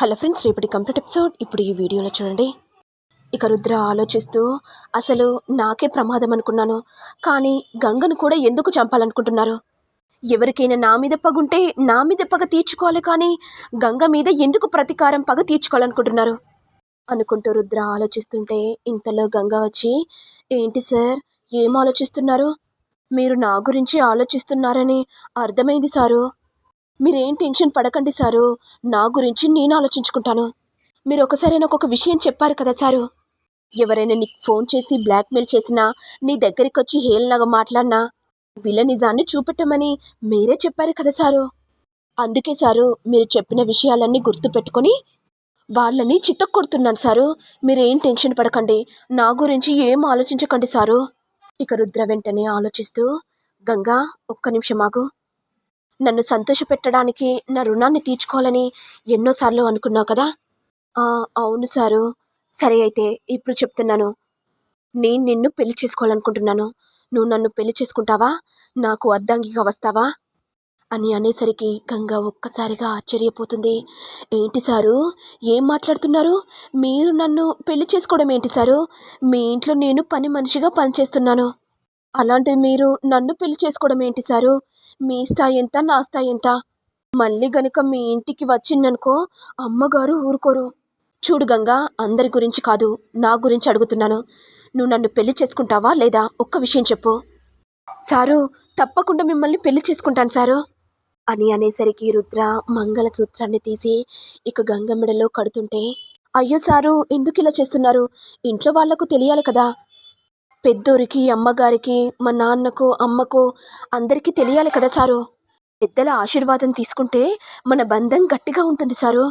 Hello friends రేపటి complete episode. ఇప్పుడు ఈ వీడియోలో చూడండి. ఇక రుద్ర ఆలోచిస్తూ అసలు నాకే ప్రమాదం అనుకున్నాను. కానీ గంగను కూడా ఎందుకు చంపాలనుకుంటున్నారు? ఎవరికైనా నా మీద పగుంటే నా మీద పగ తీర్చుకోవాలి కానీ గంగ మీద ఎందుకు ప్రతీకారం పగ తీర్చుకోవాలనుకుంటున్నారు? అనుకుంటూ రుద్ర ఆలోచిస్తుంటే ఇంతలో గంగ వచ్చి ఏంటి సార్ ఏం ఆలోచిస్తున్నారు? మీరు నా గురించి ఆలోచిస్తున్నారని అర్థమైంది సారు. మీరేం టెన్షన్ పడకండి సారు. నా గురించి నేను ఆలోచించుకుంటాను. మీరు ఒకసారి నాకు ఒక విషయం చెప్పారు కదా సారు. ఎవరైనా నీకు ఫోన్ చేసి బ్లాక్మెయిల్ చేసినా నీ దగ్గరికి వచ్చి హేళనగా మాట్లాడినా వీళ్ళ నిజాన్ని చూపెట్టమని మీరే చెప్పారు కదా సారు. అందుకే సారు మీరు చెప్పిన విషయాలన్నీ గుర్తుపెట్టుకొని వాళ్ళని చిత్తకొడుతున్నాను సారు. మీరేం టెన్షన్ పడకండి. నా గురించి ఏం ఆలోచించకండి సారు. ఇక రుద్ర వెంటనే ఆలోచిస్తూ గంగా ఒక్క నిమిషం ఆగు. నన్ను సంతోషపెట్టడానికి నా రుణాన్ని తీర్చుకోవాలని ఎన్నోసార్లు అనుకున్నావు కదా? అవును సారు. సరే అయితే ఇప్పుడు చెప్తున్నాను. నేను నిన్ను పెళ్ళి చేసుకోవాలనుకుంటున్నాను. నువ్వు నన్ను పెళ్ళి చేసుకుంటావా? నాకు అర్ధాంగిగా వస్తావా? అని అనేసరికి గంగ ఒక్కసారిగా ఆశ్చర్యపోతుంది. ఏంటి సారు? ఏం మాట్లాడుతున్నారు? మీరు నన్ను పెళ్ళి చేసుకోవడం ఏంటి సారు? మీ ఇంట్లో నేను పని మనిషిగా పనిచేస్తున్నాను. అలాంటి మీరు నన్ను పెళ్ళి చేసుకోవడం ఏంటి సారు? మీ స్థాయి ఎంత నా స్థాయి ఎంత? మళ్ళీ గనుక మీ ఇంటికి వచ్చిందనుకో అమ్మగారు ఊరుకోరు. చూడు గంగా అందరి గురించి కాదు నా గురించి అడుగుతున్నాను. నువ్వు నన్ను పెళ్ళి చేసుకుంటావా లేదా? ఒక్క విషయం చెప్పు. సారు తప్పకుండా మిమ్మల్ని పెళ్ళి చేసుకుంటాను సారు. అని అనేసరికి రుద్ర మంగళసూత్రాన్ని తీసి ఇక గంగ మెడలో కడుతుంటే అయ్యో సారు ఎందుకు ఇలా చేస్తున్నారు? ఇంట్లో వాళ్ళకు తెలియాలి కదా. పెద్దోరికి అమ్మగారికి మా నాన్నకు అమ్మకు అందరికీ తెలియాలి కదా సారు? పెద్దల ఆశీర్వాదం తీసుకుంటే మన బంధం గట్టిగా ఉంటుంది సారు.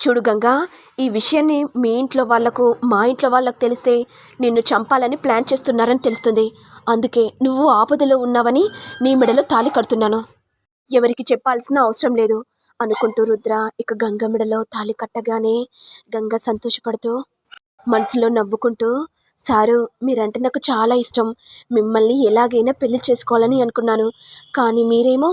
చూడు గంగా ఈ విషయాన్ని మీ ఇంట్లో వాళ్ళకు మా ఇంట్లో వాళ్ళకు తెలిస్తే నిన్ను చంపాలని ప్లాన్ చేస్తున్నారని తెలుస్తుంది. అందుకే నువ్వు ఆపదలో ఉన్నావని నీ మెడలో తాళి కడుతున్నాను. ఎవరికి చెప్పాల్సిన అవసరం లేదు. అనుకుంటూ రుద్ర ఇక గంగ మెడలో తాళి కట్టగానే గంగ సంతోషపడుతూ మనసులో నవ్వుకుంటూ సారు మీరంటే నాకు చాలా ఇష్టం. మిమ్మల్ని ఎలాగైనా పెళ్ళి చేసుకోవాలని అనుకున్నాను. కానీ మీరేమో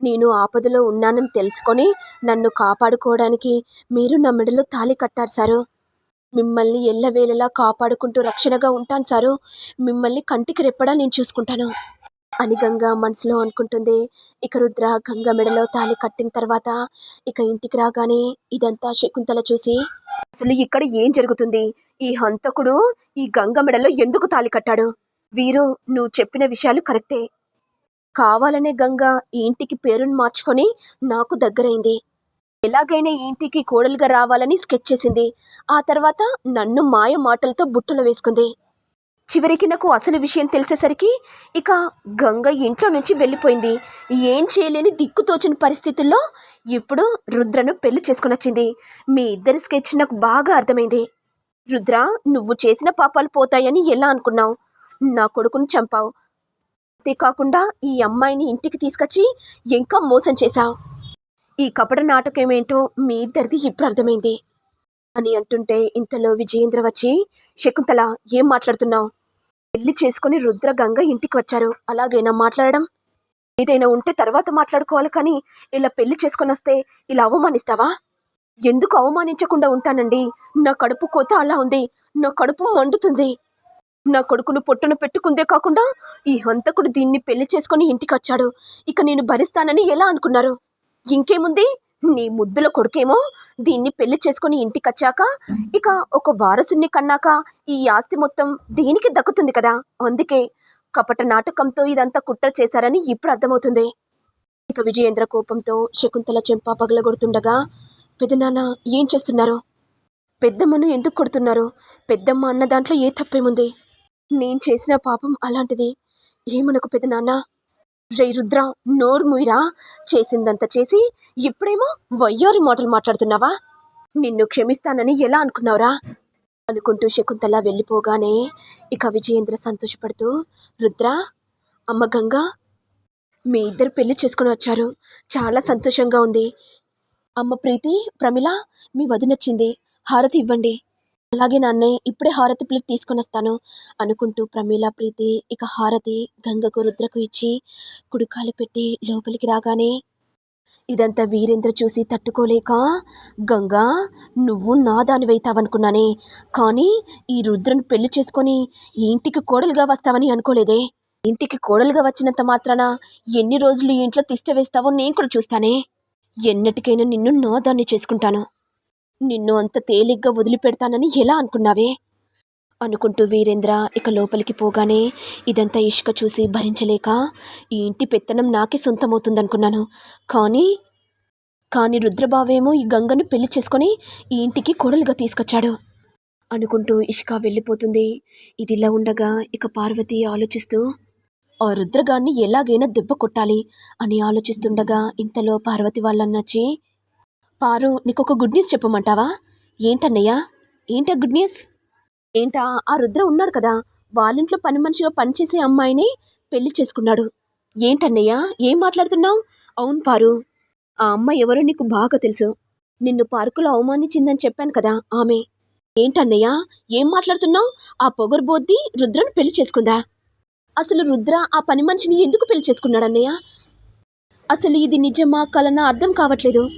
నేను ఆపదలో ఉన్నానని తెలుసుకొని నన్ను కాపాడుకోవడానికి మీరు నా మెడలో తాళి కట్టారు సారు. మిమ్మల్ని ఎల్లవేళలా కాపాడుకుంటూ రక్షణగా ఉంటాను సారు. మిమ్మల్ని కంటికి రెప్పడా నేను చూసుకుంటాను. అని గంగ మనసులో అనుకుంటుంది. ఇక రుద్ర గంగ మెడలో తాళి కట్టిన తర్వాత ఇక ఇంటికి రాగానే ఇదంతా శకుంతల చూసి అసలు ఇక్కడ ఏం జరుగుతుంది? ఈ హంతకుడు ఈ గంగ మెడలో ఎందుకు తాళి కట్టాడు? వీరు నువ్వు చెప్పిన విషయాలు కరెక్టే. కావాలనే గంగ ఈ ఇంటికి పేరును మార్చుకొని నాకు దగ్గరైంది. ఎలాగైనా ఈ ఇంటికి కోడలుగా రావాలని స్కెచ్ చేసింది. ఆ తర్వాత నన్ను మాయ మాటలతో బుట్టలో వేసుకుంది. చివరికి నాకు అసలు విషయం తెలిసేసరికి ఇక గంగ ఇంట్లో నుంచి వెళ్ళిపోయింది. ఏం చేయలేని దిక్కుతోచిన పరిస్థితుల్లో ఇప్పుడు రుద్రను పెళ్ళి చేసుకుని వచ్చింది. మీ ఇద్దరి స్కెచ్ నాకు బాగా అర్థమైంది. రుద్ర నువ్వు చేసిన పాపాలు పోతాయని ఎలా అనుకున్నావు? నా కొడుకును చంపావు. అంతేకాకుండా ఈ అమ్మాయిని ఇంటికి తీసుకొచ్చి ఇంకా మోసం చేశావు. ఈ కపట ఏంటో మీ ఇద్దరిది ఇప్పుడు అర్థమైంది. అని అంటుంటే ఇంతలో విజయేంద్ర వచ్చి శకుంతల ఏం మాట్లాడుతున్నావు? పెళ్ళి చేసుకుని రుద్రగంగ ఇంటికి వచ్చారు. అలాగైనా మాట్లాడడం? ఏదైనా ఉంటే తర్వాత మాట్లాడుకోవాలి కానీ ఇలా పెళ్ళి చేసుకొని వస్తే ఇలా అవమానిస్తావా? ఎందుకు అవమానించకుండా ఉంటానండి? నా కడుపు కోత అలా ఉంది. నా కడుపు మండుతుంది. నా కొడుకును పొట్టున పెట్టుకుందే కాకుండా ఈ హంతకుడు దీన్ని పెళ్ళి చేసుకొని ఇంటికి వచ్చాడు. ఇక నేను భరిస్తానని ఎలా అనుకున్నారు? ఇంకేముంది? నీ ముద్దుల కొడుకేమో దీన్ని పెళ్ళి చేసుకుని ఇంటికి వచ్చాక ఇక ఒక వారసుని కన్నాక ఈ ఆస్తి మొత్తం దీనికి దక్కుతుంది కదా? అందుకే కపట నాటకంతో ఇదంతా కుట్ర చేశారని ఇప్పుడు అర్థమవుతుంది. ఇక విజయేంద్ర కోపంతో శకుంతల చెంప పగలగొడుతుండగా పెదనాన్న ఏం చేస్తున్నారు? పెద్దమ్మను ఎందుకు కొడుతున్నారు? పెద్దమ్మ అన్న దాంట్లో ఏ తప్పేముంది? నేను చేసిన పాపం అలాంటిది. ఏమనకు పెదనాన్న? రే రుద్ర నోరు ముయిరా? చేసిందంత చేసి ఇప్పుడేమో వయ్యారి మాటలు మాట్లాడుతున్నావా? నిన్ను క్షమిస్తానని ఎలా అనుకున్నావురా? అనుకుంటూ శకుంతల వెళ్ళిపోగానే ఇక విజయేంద్ర సంతోషపడుతూ రుద్ర అమ్మ గంగా మీ ఇద్దరు పెళ్ళి చేసుకుని వచ్చారు. చాలా సంతోషంగా ఉంది. అమ్మ ప్రీతి ప్రమిళ మీ వదినొచ్చింది హారతి ఇవ్వండి. అలాగే నాన్నే ఇప్పుడే హారతి ప్లేట్ తీసుకొని వస్తాను అనుకుంటూ ప్రమీల ప్రీతి ఇక హారతి గంగకు రుద్రకు ఇచ్చి కుడికాలు పెట్టి లోపలికి రాగానే ఇదంతా వీరేంద్ర చూసి తట్టుకోలేక గంగా నువ్వు నా దానివైతావనుకున్నానే కానీ ఈ రుద్రను పెళ్ళి చేసుకొని ఇంటికి కోడలుగా వస్తావని అనుకోలేదే. ఇంటికి కోడలుగా వచ్చినంత మాత్రాన ఎన్ని రోజులు ఇంట్లో తిష్ట వేస్తావో నేను కూడా చూస్తానే. ఎన్నటికైనా నిన్ను నా దాన్ని చేసుకుంటాను. నిన్ను అంత తేలిగ్గా వదిలిపెడతానని ఎలా అనుకున్నావే? అనుకుంటూ వీరేంద్ర ఇక లోపలికి పోగానే ఇదంతా ఇష్క చూసి భరించలేక ఈ ఇంటి పెత్తనం నాకే సొంతమవుతుందనుకున్నాను. కానీ కానీ రుద్రబావేమో ఈ గంగను పెళ్ళి చేసుకొని ఈ ఇంటికి కొడలుగా తీసుకొచ్చాడు. అనుకుంటూ ఇష్క వెళ్ళిపోతుంది. ఇదిలా ఉండగా ఇక పార్వతి ఆలోచిస్తూ ఆ రుద్రగాన్ని ఎలాగైనా దెబ్బ కొట్టాలి అని ఆలోచిస్తుండగా ఇంతలో పార్వతి వాళ్ళన్నచ్చి పారు నీకు ఒక గుడ్ న్యూస్ చెప్పమంటావా? ఏంటన్నయ్యా? ఏంటా గుడ్ న్యూస్ ఏంటా? ఆ రుద్ర ఉన్నాడు కదా. వాళ్ళింట్లో పని మనిషిగా పనిచేసే అమ్మాయిని పెళ్ళి చేసుకున్నాడు. ఏంటన్నయ్యా? ఏం మాట్లాడుతున్నావు? అవును పారు. ఆ అమ్మాయి ఎవరో నీకు బాగా తెలుసు. నిన్ను పార్కులో అవమానించిందని చెప్పాను కదా ఆమె. ఏంటన్నయ్యా? ఏం మాట్లాడుతున్నావు? ఆ పొగరుబోద్ది రుద్రను పెళ్ళి చేసుకుందా? అసలు రుద్ర ఆ పని మనిషిని ఎందుకు పెళ్ళి చేసుకున్నాడన్నయ్య? అసలు ఇది నిజమా? కలనా అర్థం కావట్లేదు.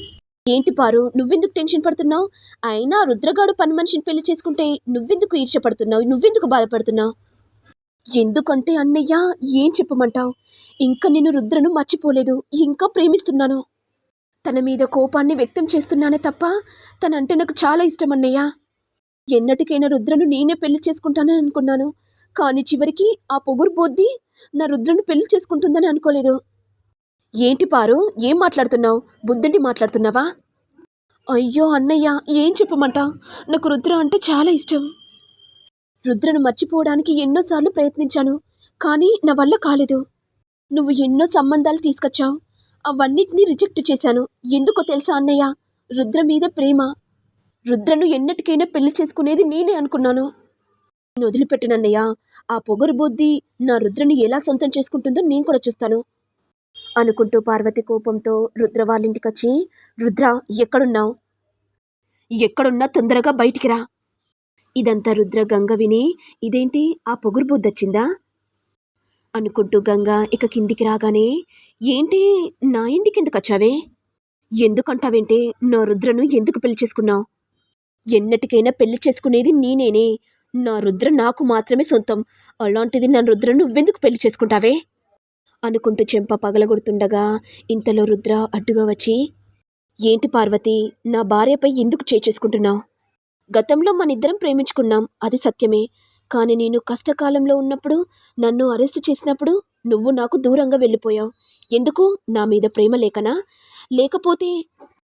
ఏంటి పారు? నువ్వెందుకు టెన్షన్ పడుతున్నావు? అయినా రుద్రగాడు పని మనిషిని పెళ్ళి చేసుకుంటే నువ్వెందుకు ఈర్ష్యపడుతున్నావు? నువ్వెందుకు బాధపడుతున్నావు? ఎందుకంటే అన్నయ్య ఏం చెప్పమంటావు? ఇంకా నేను రుద్రను మర్చిపోలేదు. ఇంకా ప్రేమిస్తున్నాను. తన మీద కోపాన్ని వ్యక్తం చేస్తున్నానే తప్ప తనంటే నాకు చాలా ఇష్టం అన్నయ్య. ఎన్నటికైనా రుద్రను నేనే పెళ్ళి చేసుకుంటానని అనుకున్నాను. కానీ చివరికి ఆ పొగురు బోద్ది నా రుద్రను పెళ్ళి చేసుకుంటుందని అనుకోలేదు. ఏంటి పారు? ఏం మాట్లాడుతున్నావు? బుద్ధుండి మాట్లాడుతున్నావా? అయ్యో అన్నయ్య ఏం చెప్పమంట? నాకు రుద్ర అంటే చాలా ఇష్టం. రుద్రను మర్చిపోవడానికి ఎన్నోసార్లు ప్రయత్నించాను కానీ నా వల్ల కాలేదు. నువ్వు ఎన్నో సంబంధాలు తీసుకొచ్చావు. అవన్నిటినీ రిజెక్ట్ చేశాను. ఎందుకో తెలుసా అన్నయ్య? రుద్ర మీద ప్రేమ. రుద్రను ఎన్నటికైనా పెళ్ళి చేసుకునేది నేనే అనుకున్నాను. నేను వదిలిపెట్టినన్నయ్య. ఆ పొగరు బుద్ధి నా రుద్రని ఎలా సొంతం చేసుకుంటుందో నేను కూడా చూస్తాను. అనుకుంటూ పార్వతి కోపంతో రుద్ర వాళ్ళింటికొచ్చి రుద్ర ఎక్కడున్నావు? ఎక్కడున్నా తొందరగా బయటికి రా. ఇదంతా రుద్ర గంగ విని ఇదేంటి ఆ పొగురు బుద్ధొచ్చిందా అనుకుంటూ గంగ ఇక కిందికి రాగానే ఏంటి నా ఇంటికి ఎందుకు వచ్చావే ఎందుకంటావేంటి నా రుద్రను ఎందుకు పెళ్ళి చేసుకున్నావు? ఎన్నటికైనా పెళ్ళి చేసుకునేది నేనేనే. నా రుద్ర నాకు మాత్రమే సొంతం. అలాంటిది నా రుద్ర నువ్వెందుకు పెళ్ళి చేసుకుంటావే? అనుకుంటూ చెంప పగలగొడుతుండగా ఇంతలో రుద్ర అడ్డుగా వచ్చి ఏంటి పార్వతి నా భార్యపై ఎందుకు చేసుకుంటున్నావు? గతంలో మనిద్దరం ప్రేమించుకున్నాం అది సత్యమే. కానీ నేను కష్టకాలంలో ఉన్నప్పుడు నన్ను అరెస్ట్ చేసినప్పుడు నువ్వు నాకు దూరంగా వెళ్ళిపోయావు. ఎందుకు? నా మీద ప్రేమ లేకనా? లేకపోతే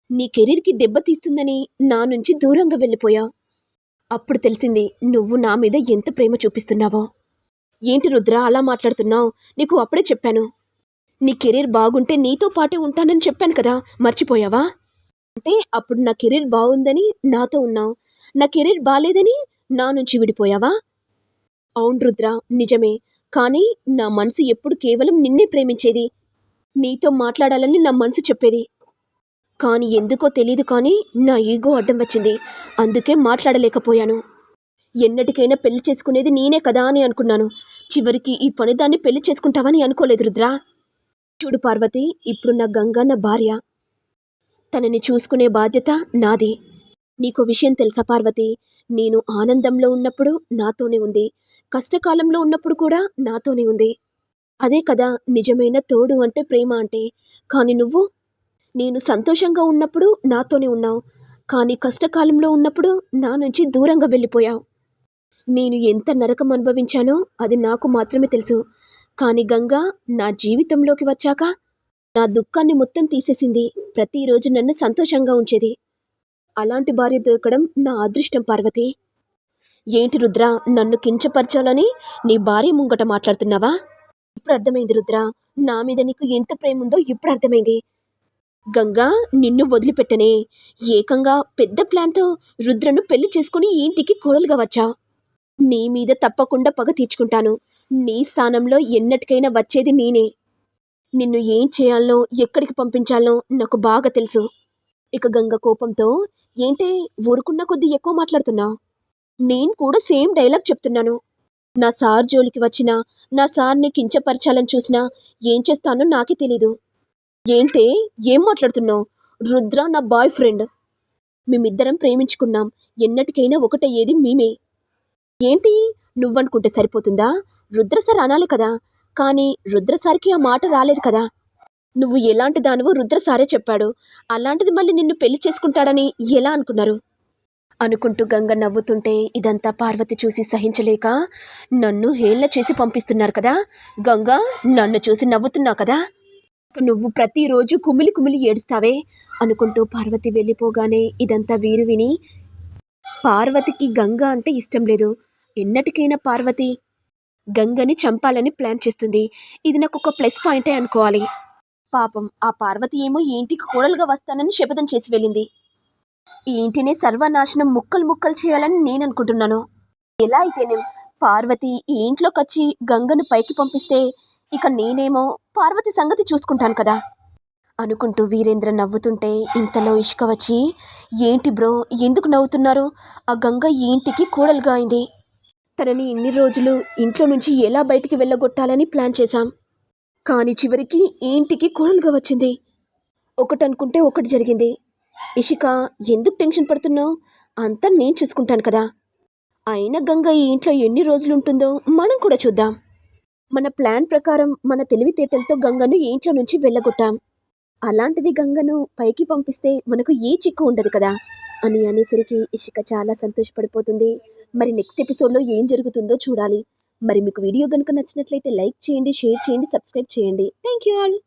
నీ కెరీర్కి దెబ్బతీస్తుందని నా నుంచి దూరంగా వెళ్ళిపోయావు. అప్పుడు తెలిసింది నువ్వు నా మీద ఎంత ప్రేమ చూపిస్తున్నావో. ఏంటి రుద్ర అలా మాట్లాడుతున్నావు? నీకు అప్పుడే చెప్పాను. నీ కెరీర్ బాగుంటే నీతో పాటే ఉంటానని చెప్పాను కదా మర్చిపోయావా? అంటే అప్పుడు నా కెరీర్ బాగుందని నాతో ఉన్నావు. నా కెరీర్ బాగాలేదని నా నుంచి విడిపోయావా? అవును రుద్ర నిజమే. కానీ నా మనసు ఎప్పుడు కేవలం నిన్నే ప్రేమించేది. నీతో మాట్లాడాలని నా మనసు చెప్పేది. కానీ ఎందుకో తెలియదు కానీ నా ఈగో అడ్డం వచ్చింది. అందుకే మాట్లాడలేకపోయాను. ఎన్నటికైనా పెళ్ళి చేసుకునేది నేనే కదా అని అనుకున్నాను. చివరికి ఈ పనిదాన్ని పెళ్ళి చేసుకుంటావని అనుకోలేదు రుద్రా. చూడు పార్వతి ఇప్పుడు నా గంగా నా భార్య. తనని చూసుకునే బాధ్యత నాది. నీకు విషయం తెలుసా పార్వతి? నేను ఆనందంలో ఉన్నప్పుడు నాతోనే ఉంది. కష్టకాలంలో ఉన్నప్పుడు కూడా నాతోనే ఉంది. అదే కదా నిజమైన తోడు అంటే ప్రేమ అంటే. కానీ నువ్వు? నేను సంతోషంగా ఉన్నప్పుడు నాతోనే ఉన్నావు. కానీ కష్టకాలంలో ఉన్నప్పుడు నా నుంచి దూరంగా వెళ్ళిపోయావు. నేను ఎంత నరకం అనుభవించానో అది నాకు మాత్రమే తెలుసు. కానీ గంగా నా జీవితంలోకి వచ్చాక నా దుఃఖాన్ని మొత్తం తీసేసింది. ప్రతిరోజు నన్ను సంతోషంగా ఉంచేది. అలాంటి భార్య దొరకడం నా అదృష్టం పార్వతి. ఏంటి రుద్ర నన్ను కించపరచాలని నీ భార్య ముంగట మాట్లాడుతున్నావా? ఇప్పుడు అర్థమైంది రుద్ర నా మీద నీకు ఎంత ప్రేమ ఉందో ఇప్పుడు అర్థమైంది. గంగా నిన్ను వదిలిపెట్టనే. ఏకంగా పెద్ద ప్లాన్తో రుద్రను పెళ్ళి చేసుకుని ఇంటికి కోడలుగా వచ్చా. నీ మీద తప్పకుండా పగ తీర్చుకుంటాను. నీ స్థానంలో ఎన్నటికైనా వచ్చేది నేనే. నిన్ను ఏం చేయాలో ఎక్కడికి పంపించాలనో నాకు బాగా తెలుసు. ఇక గంగ కోపంతో ఏంటే ఊరుకున్న కొద్దీ ఎక్కువ మాట్లాడుతున్నా నేను కూడా సేమ్ డైలాగ్ చెప్తున్నాను. నా సార్ జోలికి వచ్చినా నా సార్ని కించపరచాలని చూసినా ఏం చేస్తానో నాకే తెలీదు. ఏంటే ఏం మాట్లాడుతున్నావు? రుద్ర నా బాయ్ ఫ్రెండ్. మేమిద్దరం ప్రేమించుకున్నాం. ఎన్నటికైనా ఒకటయ్యేది మేమే. ఏంటి? నువ్వనుకుంటే సరిపోతుందా? రుద్ర సార్ అనాలి కదా. కానీ రుద్ర సార్కి ఆ మాట రాలేదు కదా. నువ్వు ఎలాంటి దానివో రుద్ర సారే చెప్పాడు. అలాంటిది మళ్ళీ నిన్ను పెళ్ళి చేసుకుంటాడని ఎలా అనుకున్నారు? అనుకుంటూ గంగ నవ్వుతుంటే ఇదంతా పార్వతి చూసి సహించలేక నన్ను హేళన చేసి పంపిస్తున్నారు కదా. గంగ నన్ను చూసి నవ్వుతున్నావు కదా. నువ్వు ప్రతిరోజు కుమిలి కుమిలి ఏడుస్తావే అనుకుంటూ పార్వతి వెళ్ళిపోగానే ఇదంతా వీరు విని పార్వతికి గంగ అంటే ఇష్టం లేదు. ఎన్నటికైనా పార్వతి గంగని చంపాలని ప్లాన్ చేస్తుంది. ఇది నాకు ఒక ప్లస్ పాయింటే అనుకోవాలి. పాపం ఆ పార్వతి ఏమో ఇంటికి కోడలుగా వస్తానని శపథం చేసి వెళ్ళింది. ఈ ఇంటిని సర్వనాశనం ముక్కలు ముక్కలు చేయాలని నేను అనుకుంటున్నాను. ఎలా అయితేనేం పార్వతి ఈ ఇంట్లోకి వచ్చి గంగను పైకి పంపిస్తే ఇక నేనేమో పార్వతి సంగతి చూసుకుంటాను కదా. అనుకుంటూ వీరేంద్ర నవ్వుతుంటే ఇంతలో ఇష్క వచ్చి ఏంటి బ్రో ఎందుకు నవ్వుతున్నారు? ఆ గంగ ఈ ఇంటికి కోడలుగా అయింది. తనని ఇన్ని రోజులు ఇంట్లో నుంచి ఎలా బయటికి వెళ్ళగొట్టాలని ప్లాన్ చేశాం. కానీ చివరికి ఇంటికి కోడలుగా వచ్చింది. ఒకటి అనుకుంటే ఒకటి జరిగింది. ఇషిక ఎందుకు టెన్షన్ పడుతున్నావు? అంతా నేను చూసుకుంటాను కదా. అయినా గంగ ఈ ఇంట్లో ఎన్ని రోజులు ఉంటుందో మనం కూడా చూద్దాం. మన ప్లాన్ ప్రకారం మన తెలివితేటలతో గంగను ఇంట్లో నుంచి వెళ్ళగొట్టాం. అలాంటిది గంగను పైకి పంపిస్తే మనకు ఏ చిక్కు ఉండదు కదా? అని అనేసరికి ఇషిక చాలా సంతోషపడిపోతుంది. మరి నెక్స్ట్ ఎపిసోడ్లో ఏం జరుగుతుందో చూడాలి. మరి మీకు వీడియో కనుక నచ్చినట్లయితే లైక్ చేయండి షేర్ చేయండి సబ్స్క్రైబ్ చేయండి. Thank you all!